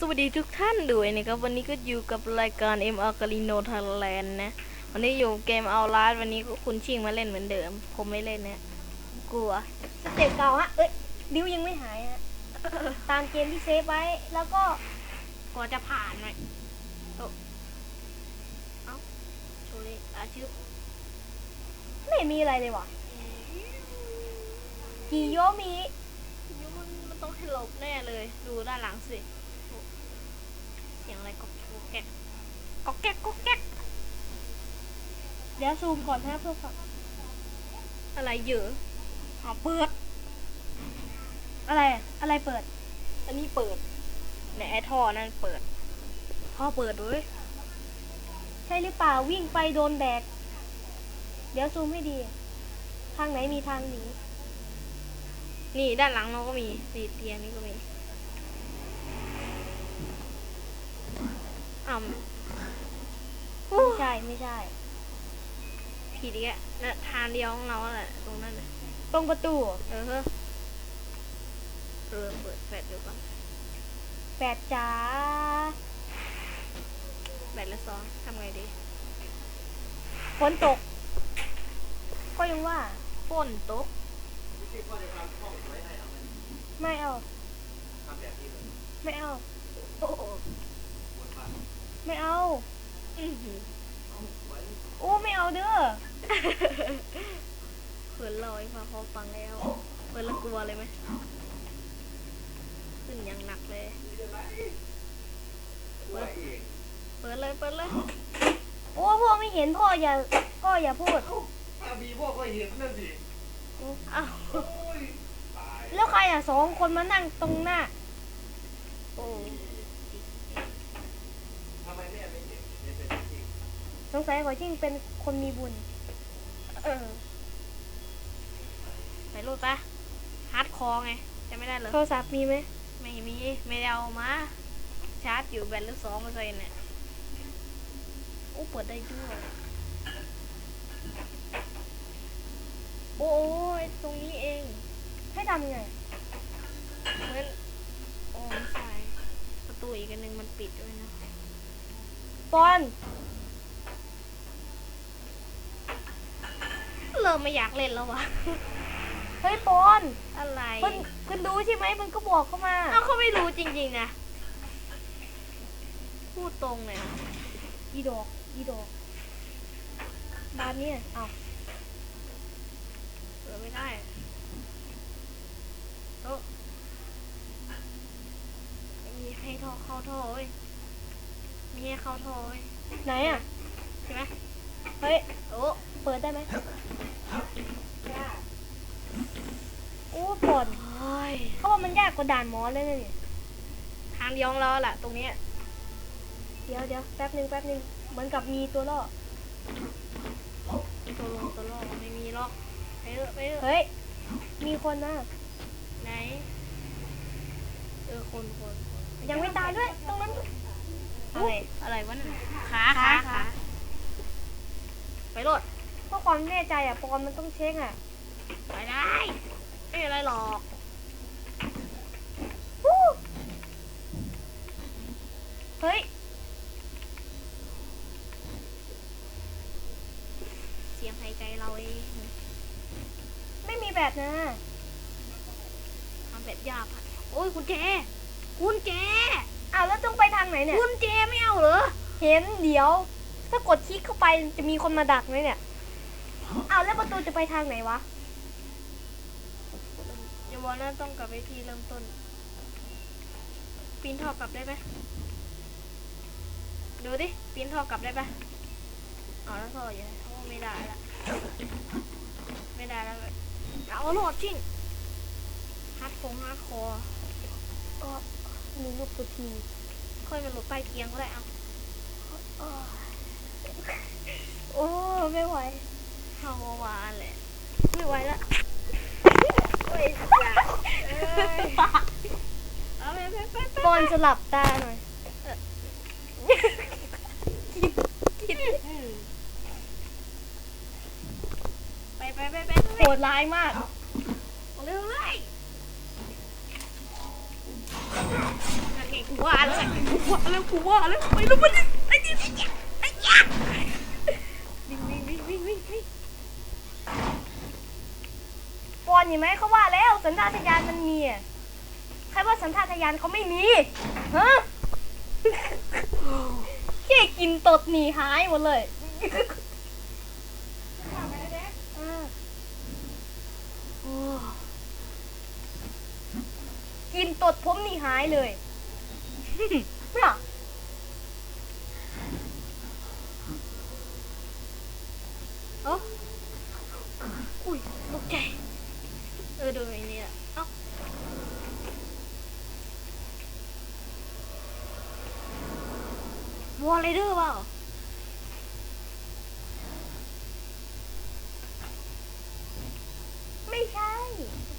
สวัสดีทุกท่านด้วยนะครับ วันนี้ก็อยู่กับรายการ M a r g a r i n o Thailand นะ วันนี้อยู่เกมเอาลาสวันนี้ก็คุณชิงมาเล่นเหมือนเดิม ผมไม่เล่นเนี่ยกลัวสเต็ปเก่าฮะเอ้ยดิวยังไม่หายฮะตามเกมที่เซฟไว้แล้วก็กลัวจะผ่านหน่อยโอ้เอ้าโชว์เลยอาชื่อไม่มีอะไรเลยว่ะกิโยมิยูมันมันต้องให้หลบแน่เลย ดูด้านหลังสิโอ้เสียงอะไรก็แก๊กก็แก๊กก็แก๊กเดี๋ยวซูมก่อนฮะเพื่อฟังอะไรเยอะอ๋อเปิด อะไรอะอะไรเปิด อันนี้เปิดในไอ้ท่อนั่นเปิด ท่อเปิดด้วยใช่หรือเปล่าวิ่งไปโดนแบก เดี๋ยวซูมให้ดี ทางไหนมีทางหนี นี่ด้านหลังเราก็มีนี่เตียงนี่ก็มี อ่าไม่ใช่ไม่ใช่ ผิดอีกอะนะทางเดียวของเราแหละตรงนั้นน่ะตรงประตูเออเฮ้อเออเปิดแฟลชดูก่อนแปดจ๋าแบตละสองทำไงดีฝนตก ก็ยังว่าฝนตก ไม่เอา ไม่เอา โอ้โห ไม่เอาอื้อหือโอ้ไม่เอาเด้อเขินลอยพอเขาฟังแล้วเขินละกลัวเลยไหมขึ้นอย่างหนักเลยเปิดเปิดเลยเปิดเลยโอ้พ่อไม่เห็นพ่ออย่าก็อย่าพูดถ้ามีพ่อก็เห็นนั่นสิอ้าวโอ้ยตายแล้วใครอะสองคนมานั่งตรงหน้าโอ้ ทำไมแม่ไม่เห็นเห็นเป็นจริง ส งสัยขอชิงเป็นคนมีบุญ เออไปรูดปะฮาร์ดคอร์ไงจะไม่ได้เลยโทรศัพท์มีไหมไม่มี ไม่ได้เอามา ชาร์จอยู่แบตเหลือสองเปอร์เซ็นต์เนี่ยโอ้เปิดได้ด้วย โอ้ยตรงนี้เอง ให้ทำไงเหมือนโอ้ไม่ใช่ประตูอีกอันหนึ่งมันปิดด้วยนะปอน เริ่มไม่อยากเล่นแล้ววะเฮ้ยปอนอะไรคุณคุณรู้ใช่ไหมมันก็บอกเข้ามาเอ้าเขาไม่รู้จริงๆนะ พูดตรงเลยอีดอกอีดอกบ้านเนี่ยเอาเปิดไม่ได้โต๊ะมีให้ท่อเข้าท่อเว้ยมีให้เข้าท่อเว้ยไหนอะใช่ไหม เฮ้ย โอ้เปิดได้ไหมโอ้ปอนเฮ้ยเขาว่ามันยากกว่าด่านหมอเลยนะเนี่ยทางเดียวของเราแหละตรงเนี้ยเดี๋ยวเดี๋ยวแป๊บหนึ่งแป๊บหนึ่งเหมือนกับมีตัวล่อตัวลงตัวล่อไม่มีหรอกไปเถอะไปเถอะเฮ้ย มีคนนะไหนเออคนคนคนยังไม่ตายด้วย ตรงนั้นอะไรอะไรวะนั่นขาขาขาขา ไปโลดเพราะความแน่ใจอะปอนมันต้องเช็คอะไปได้ไม่เป็นไรหรอกฮู้เฮ้ย เสียงหายใจเราเอง ไม่มีแบบนะทำแบบยากอะโอ้ยคุณแจ คุณแจ อ้าวแล้วต้องไปทางไหนเนี่ย คุณแจไม่เอาเหรอ เห็นเดี๋ยว ถ้ากดคลิกเข้าไปจะมีคนมาดักไหมเนี่ยอ้าวแล้วประตูจะไปทางไหนวะอย่าบอกนะต้องกลับไปที่เริ่มต้น ปีนท่อกลับได้ไหมดูดิ ปีนท่อกลับได้ปะเอาแล้วท่ออยู่ไหนโอ้ไม่ได้ละ ไม่ได้แล้ว เอาโหลดจริงฮาร์ดคงฮาร์ดคอร์ก็มีลูกตัวทีค่อยมาหลบใต้เตียงก็ได้เอา โอ้ ไม่ไหวเข้าวานแหละ ไม่ไหวละโอ้ยอย่าเอ้ยเอาไปไปไปไปอนสลับตาหน่อยคิดไปไปไปไปโหดร้ายมากเร็วเลยนั่องกูว่าแล้วกูว่าแล้วกูว่าแล้วไปแล้วมันไอ้นี่ เห็นไหมเขาว่าแล้วสัญชาตญาณมันมีอะใครว่าสัญชาตญาณเขาไม่มีฮะแค่กินตดหนีหายหมดเลยกินตดผมหนีหายเลยเนี่ย เอ้าอุ้ยตกใจ เออดูไอ้นี่แหละเอ้า วอลไรเดอร์เปล่าไม่ใช่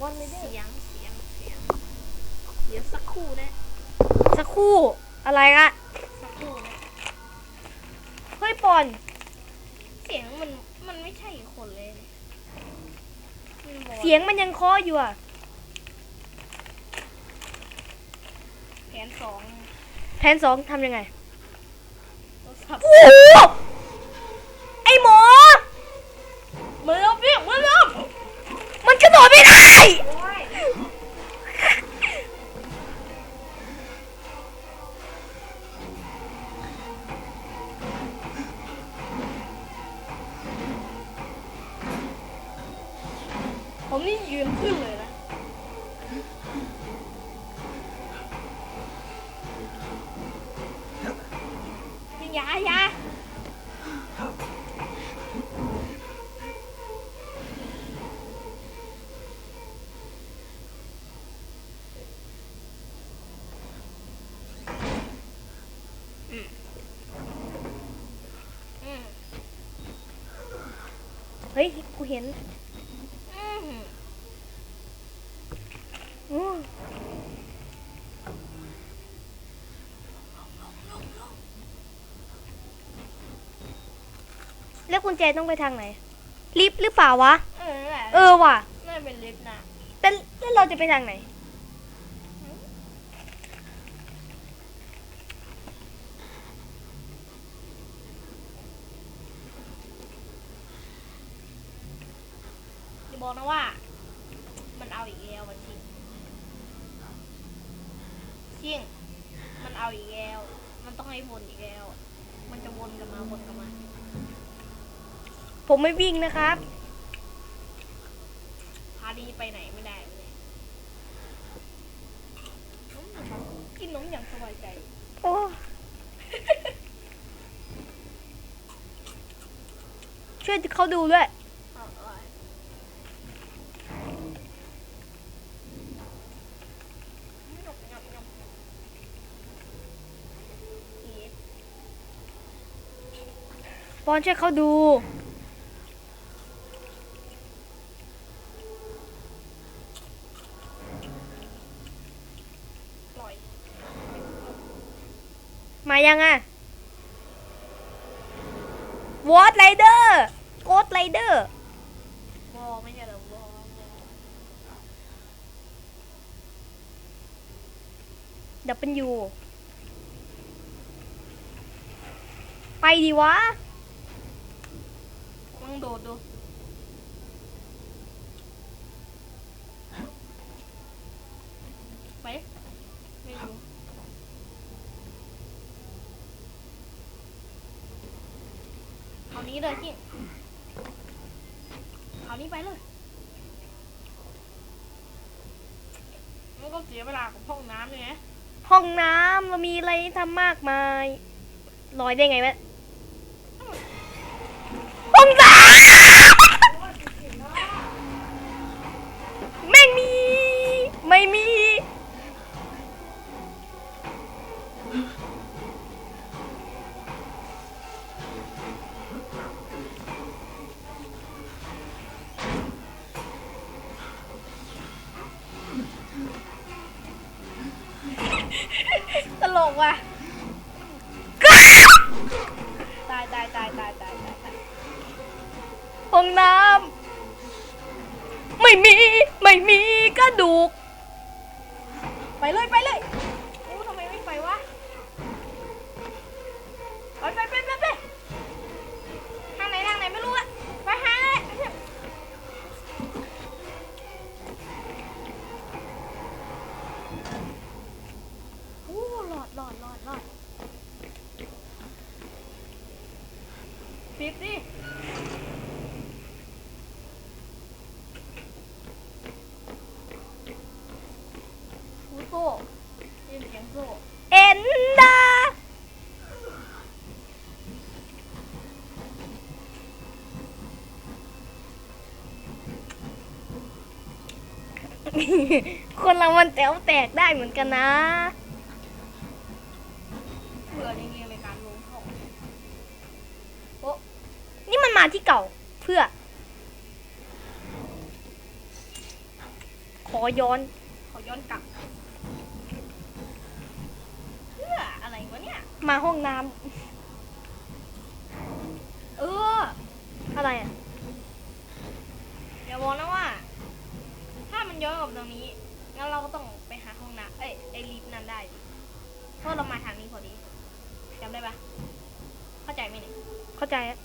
วันเลยเด้เสียงเสียงเสียงเดี๋ยวสักครู่นะสักครู่อะไรอะสักครู่นะเฮ้ยปอน เสียงมันมันไม่ใช่คนเลยเนี่ยมันวอลเสียงมันยังเคออยู่อะแผนสอง แผนสองทำยังไง โเห็นอืมอืมแล้วกุญแจต้องไปทางไหน ลิฟต์หรือเปล่าวะ เออนั่นแหละเออว่ะน่าจะเป็นลิฟต์นะแต่แล้วเราจะไปทางไหน บอกนะว่า มันเอาอีกแล้วมันจริงจริงมันเอาอีกแล้ว มันต้องให้วนอีกแล้ว มันจะวนกลันมาวนกลันมา ผมไม่วิ่งนะครับ พาดีไปไหนไม่ได้เลยอืมกินนมอย่างสบายใจ โอ้ช่วยเขาดูด้วย เอาเอางับงับงับอีก อนช่วยเขาดูมายังอะวอตไรเดอร์โกดไรเดอร์วอไม่ใช่เหรอวอดับเป็นยูไปดีวะ ลองโดดดู ไปดิไม่รู้คราวนี้เลยจิคราวนี้ไปเลยมันก็เสียเวลาของห้องน้ำเลยนะห้องน้ำเรามีอะไรให้ทำมากมายลอยได้ไงวะ กว่ะตายตายตายตายตายตายตายห้องน้ำไม่มี ไม่มีกระดูก ไปเลยไปเลย ปิดดิฟูโซ่ได้ยินเสียงโซ่เอ็นดาคนเรามันแต๋วแตกได้เหมือนกันนะ เบื่อจริงๆในการลงท่อโอ้ นี่ มาที่เก่าเพื่อ ขอย้อน ขอย้อนกลับ เพื่ออะไรวะเนี่ย มาห้องน้ำเออ อะไรอะอย่าบอกนะว่า ถ้ามันย้อนกลับตรงนี้งั้นเราก็ต้องไปหาห้องน้ำเอ้ยไอลิฟต์นั้นได้เพราะเรามาทางนี้พอดีจำได้ปะเข้าใจไหมเนี่ยเข้าใจอะ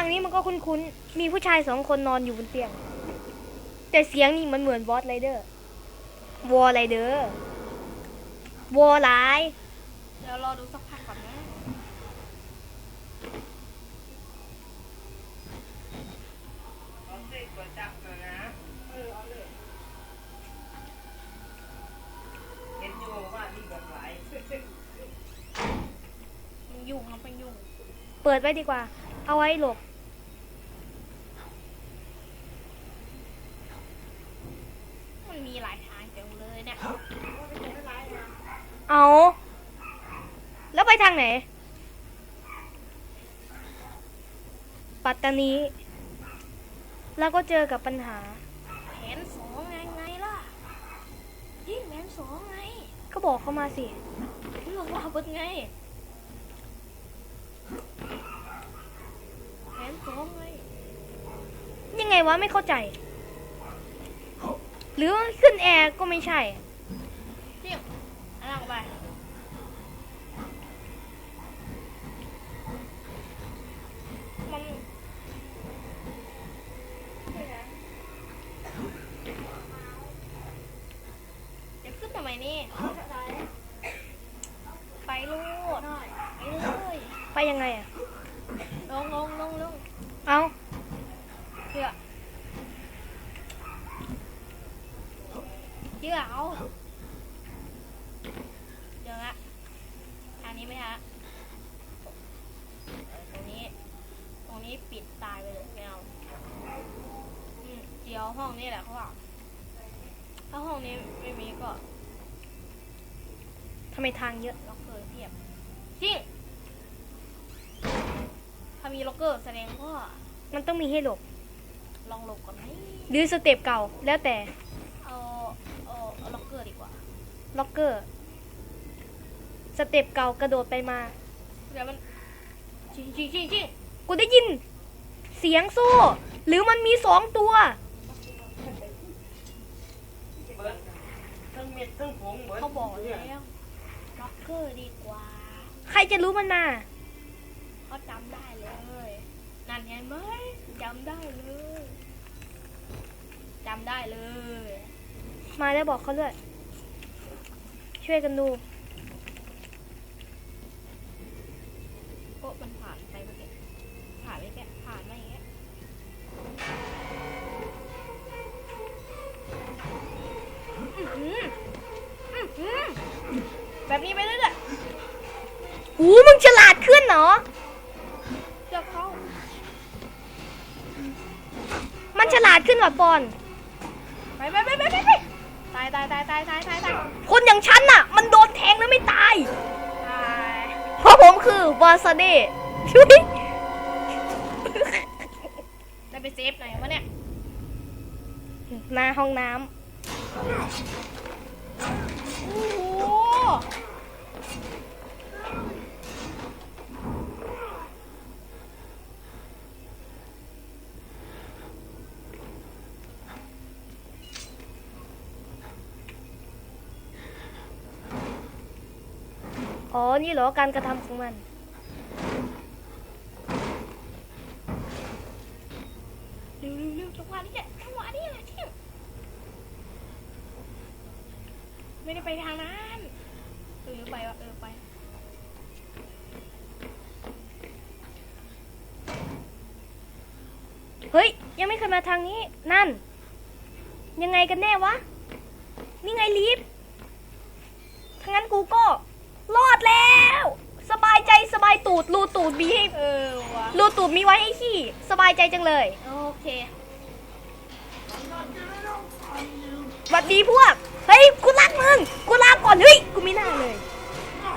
างนี้มันก็คุ้นๆ มีผู้ชายสองคนนอนอยู่บนเตียง แต่เสียงนี่มันเหมือนวอตไรเดอร์ วอไรเดอร์ วอไลน์เดี๋ยวรอดูสักพักก่อนนะเอาเด็กมาจับหน่อยนะเออเอาเลยเห็นอยู่ว่านี่แบบไหลมันยุ่งครับมันยุ่ง เปิดไว้ดีกว่า เอาไว้หลบ มันมีหลายทางจังเลยเนี่ย เอา แล้วไปทางไหน ปัตตานี แล้วก็เจอกับปัญหา แผนสองไงไงล่ะยิ่งแผนสองไง ก็บอกเขามาสิเรื่องว่าเป็นไง แผนสองไง ยังไงวะไม่เข้าใจ หรือขึ้นแอร์ก็ไม่ใช่ที่ยงอันนั้นออกไปมันเดี๋ยวขึ้นทำไมนี่ ไปลูกไปเลย ไปยังไงอะ ลงลงลงลง เอา เชื่อ เชื่อเอาเดี๋ยวละทางนี้ไหมฮะเออตรงนี้ ตรงนี้ปิดตายไปเลยไม่เอาอืมเดี๋ยวห้องนี้แหละเขาบอกถ้าห้องนี้ไม่มีก็ทำไมทางเยอะล็อกเกอร์เทียบจริงถ้ามีล็อกเกอร์แสดงว่ามันต้องมีให้หลบ ลองหลบก่อนไหมหรือสเต็ปเก่าแล้วแต่ เอาเอาเอาล็อกเกอร์ดีกว่า ล็อกเกอร์ สเต็ปเก่ากระโดดไปมา เดี๋ยวมันจริงจริงจริงจริงกูได้ยิน เสียงโซ่ หรือมันมีสองตัว เบิดทั้งเม็ดทั้งผงเหมือนเขาบอกแล้วล็อกเกอร์ดีกว่า ใครจะรู้มันมาเขาจำได้เลยนั่นเห็นไหมจำได้เลยจำได้เลย มาแล้วบอกเขาด้วย ช่วยกันดูโอ้มันผ่านไปเมื่อกี้ผ่านไปแค่ผ่านมาอย่างเงี้ยอื้อหืออื้อหือแบบนี้ไปเรื่อยหูมึงฉลาดขึ้นเหรอ ๆเลือกเข้ามันฉลาดขึ้นกว่าปอน ไปไปไปไปไปไปตายตายตายตายตายตายตายคนอย่างฉันน่ะ มันโดนแทงแล้วไม่ตาย ตายเพราะผมคือวาซาเด้ชุยได้ไปเซฟหน่อยวะเนี่ยหน้าห้องน้โอ้โห อ๋อ นี่เหรอการกระทำของมัน เร็วๆๆจังหวะนี้แหละจังหวะนี้แหละที่ไม่ได้ไปทางนั้นเออไปวะเออไปเฮ้ย ยังไม่เคยมาทางนี้ นั่น ยังไงกันแน่วะ นี่ไงลีฟทั้งนั้นกูก็ รอดแล้ว สบายใจสบายตูดรูตูดมีให้เออวะรูตูดมีไว้ให้ขี้สบายใจจังเลย โอเคหวัดดีพวก เฮ้ยกูรักมึงกูลาก่อนเฮ้ยกูไม่น่าเลย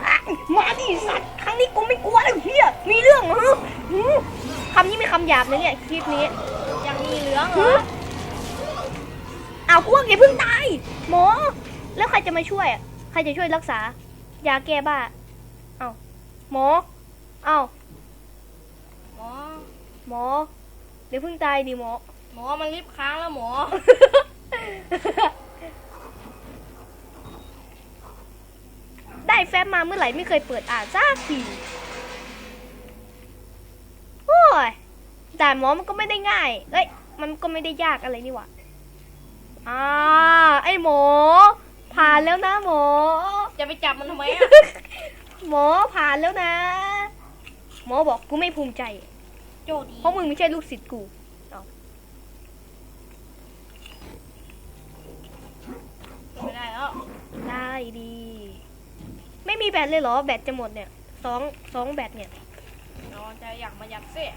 อะมาดิสัตว์ครั้งนี้กูไม่กลัวแล้วเฮียมีเรื่องเหรอหือคำนี้ไม่คำหยาบนะเนี่ยคลิปนี้ยังมีเหลืองเหรออ้าวพวกอย่าเพิ่งตายหมอแล้วใครจะมาช่วยอะใครจะช่วยรักษา ยาแก้บ้า เอ้าหมอ เอ้าหมอ หมอ เดี๋ยวเพิ่งตายดิหมอ หมอมันลิฟต์ค้างแล้วหมอ ได้แฟ้มมาเมื่อไหร่ไม่เคยเปิดอ่านสักทีโอ้ยแต่หมอมันก็ไม่ได้ง่าย เอ้ย มันก็ไม่ได้ยากอะไรนี่หว่าอ่า ไอหมอ ผ่านแล้วนะหมอ จะไปจับมันทำไมอะหมอผ่านแล้วนะ หมอบอกกูไม่ภูมิใจ โจดีเพราะมึงไม่ใช่ลูกศิษย์กูไม่ได้แล้วได้ดี ไม่มีแบตเลยเหรอ แบตจะหมดเนี่ยสองสองแบตเนี่ยนอนจะอยากมายัดเสีย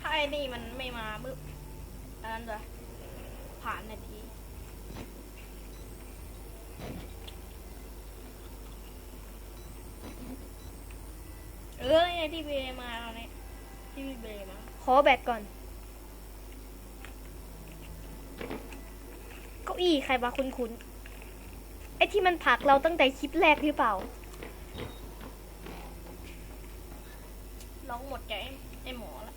ถ้าไอ้นี่มันไม่มาปึ๊บอันนั้นจะ ผ่านนาทีเออไงที่เบย์มาเอาเนี่ยที่พี่เบย์มาขอแบตก่อน เก้าอี้ใครมาคุ้นๆไอ้ที่มันผลักเราตั้งแต่คลิปแรกหรือเปล่าล็อกหมดใจไอ้หมอละ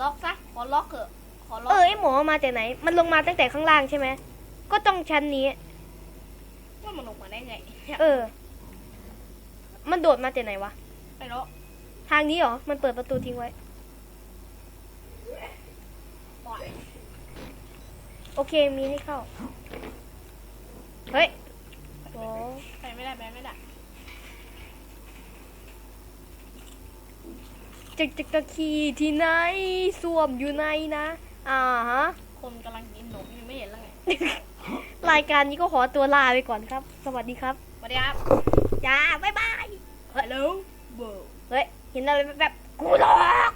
ล็อกซะขอล็อกเถอะ ขอล็อกเออไอ้หมอมาจากไหน มันลงมาตั้งแต่ข้างล่างใช่ไหมก็ต้องชั้นนี้ ว่ามันลงมาได้ไงเออ มันโดดมาจากไหนวะไปแล้วทางนี้เหรอมันเปิดประตูทิ้งไว้ ปล่อยโอเคมีให้เข้า เฮ้ยโอ้ไปไม่ได้ไปไม่ได้จะจะจะขี่ที่ไหนสวมอยู่ในนะ อ่าฮะ คนกำลังกินขนมอยู่ไม่เห็นแล้วไงรายการนี้ก็ขอตัวลาไปก่อนครับ สวัสดีครับสวัสดีครับจ้าบ๊ายบายฮัลโหลเบอร์เฮ้ย เห็นอะไรแบบๆกูหลอก